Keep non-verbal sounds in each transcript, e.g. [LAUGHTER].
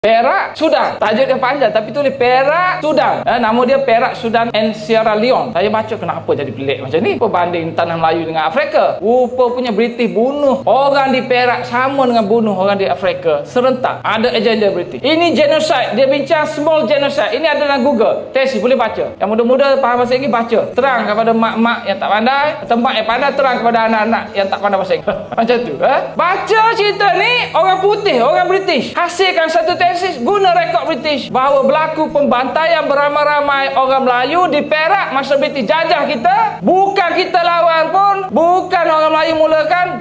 Perak Sudan. Tajuk dia panjang tapi tulis Perak Sudan. Eh, nama dia Perak Sudan and Sierra Leone. Saya baca kenapa jadi pelik macam ni? Berbanding tanah Melayu dengan Afrika. Rupa punya British bunuh orang di Perak sama dengan bunuh orang di Afrika. Serentak. Ada agenda British. Ini genocide. Dia bincang small genocide. Ini ada dalam Google. Tesi boleh baca. Yang muda-muda faham bahasa Inggeris baca. Terang kepada mak-mak yang tak pandai. Tempat yang pandai terang kepada anak-anak yang tak pandai bahasa Inggeris. [LAUGHS] macam tu. Eh? Baca cerita ni orang putih, orang British. Hasilkan satu tesis guna rekod British bahawa berlaku pembantaian beramai-ramai orang Melayu di Perak masa British jajah kita. Bukan kita lawan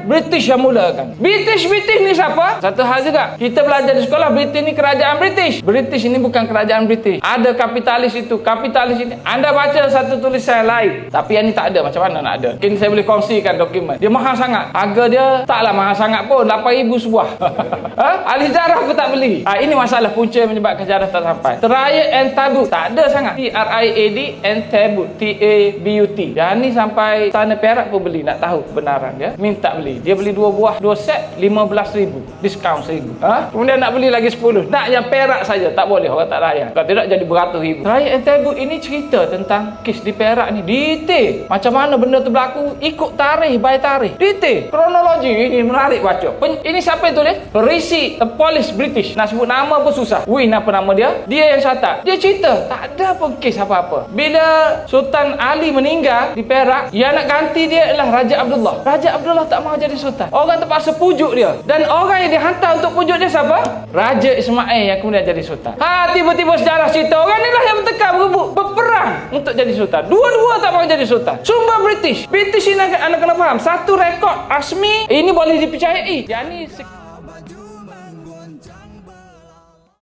British yang mulakan. British-British ni siapa? Satu hal juga. Kita belajar di sekolah British ni kerajaan British. British ini bukan kerajaan British. Ada kapitalis itu, kapitalis ini. Anda baca satu tulisan lain. Tapi yang ni tak ada. Macam mana nak ada? Mungkin saya boleh kongsikan dokumen. Dia mahal sangat. Harga dia taklah mahal sangat pun. 8,000 sebuah. [LAUGHS] ha? Ahli sejarah aku tak beli. Ha, ini masalah punca menyebabkan sejarah tak sampai. Teraya and tabu. Tak ada sangat. T-R-I-A-D and tabu. T-A-B-U-T. Yang ni sampai sana Perak pun beli. Nak tahu kebenaran dia. Minta beli. Dia beli dua buah. Dua set. RM15,000. Diskaun RM1,000. Ha? Kemudian nak beli lagi 10. Nak yang Perak saja. Tak boleh. Orang tak layan. Kalau tidak jadi beratus ribu. Teraya and tabu ini cerita tentang kes di Perak ni. Detail. Macam mana benda tu berlaku. Ikut tarikh by tarikh. Detail. Kronologi ini menarik baca. Pen- ini siapa yang tulis? Perisi. The Police British. Nak sebut nama pun susah. Win apa nama dia? Dia yang catat. Dia cerita. Tak ada pun kes apa-apa. Bila Sultan Ali meninggal di Perak, yang nak ganti dia adalah Raja Abdullah. Raja Abdullah tak mahu jadi sultan. Orang terpaksa pujuk dia. Dan orang yang dihantar untuk pujuk dia siapa? Raja Ismail yang kemudian jadi sultan. Ha, tiba-tiba sejarah cerita orang ni lah yang bertekar berebut, berperang untuk jadi sultan. Dua-dua tak mahu jadi sultan. Sumber British. British ini anda, kena faham. Satu rekod rasmi ini boleh dipercayai. Yang ni